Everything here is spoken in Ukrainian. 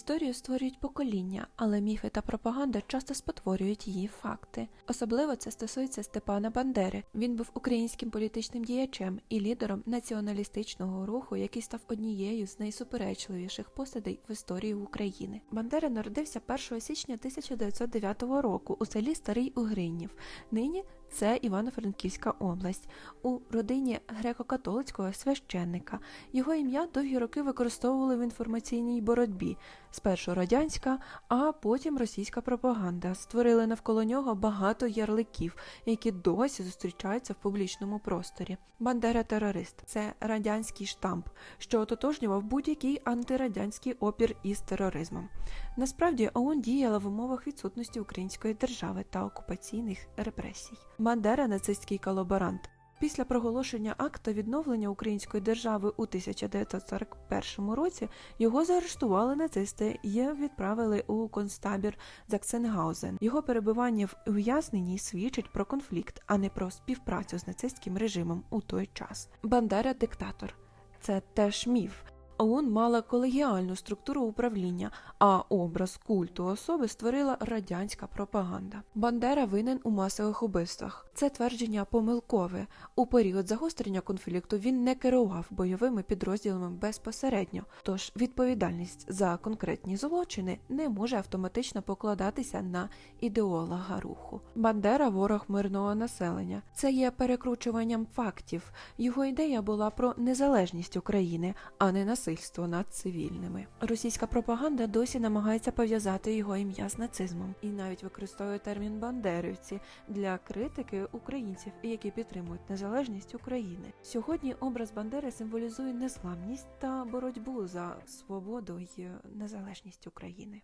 Історію створюють покоління, але міфи та пропаганда часто спотворюють її факти. Особливо це стосується Степана Бандери. Він був українським політичним діячем і лідером націоналістичного руху, який став однією з найсуперечливіших посадей в історії України. Бандера народився 1 січня 1909 року у селі Старий Угринів. Нині це Івано-Франківська область у родині греко-католицького священника. Його ім'я довгі роки використовували в інформаційній боротьбі. Спершу радянська, а потім російська пропаганда створили навколо нього багато ярликів, які досі зустрічаються в публічному просторі. Бандера терорист це радянський штамп, що ототожнював будь-який антирадянський опір із тероризмом. Насправді ОУН діяла в умовах відсутності української держави та окупаційних репресій. Бандера нацистський колаборант. Після проголошення акта відновлення української держави у 1941 році його заарештували нацисти і відправили у концтабір Заксенгаузен. Його перебування в ув'язненні свідчить про конфлікт, а не про співпрацю з нацистським режимом у той час. Бандера диктатор. Це теж міф. ОУН мала колегіальну структуру управління, а образ культу особи створила радянська пропаганда. Бандера винен у масових убивствах. Це твердження помилкове. У період загострення конфлікту він не керував бойовими підрозділами безпосередньо, тож відповідальність за конкретні злочини не може автоматично покладатися на ідеолога руху. Бандера ворог мирного населення. Це є перекручуванням фактів. Його ідея була про незалежність України, а не насильство над цивільними. Російська пропаганда досі намагається пов'язати його ім'я з нацизмом і навіть використовує термін бандерівці для критики українців, які підтримують незалежність України. Сьогодні образ Бандери символізує незламність та боротьбу за свободу й незалежність України.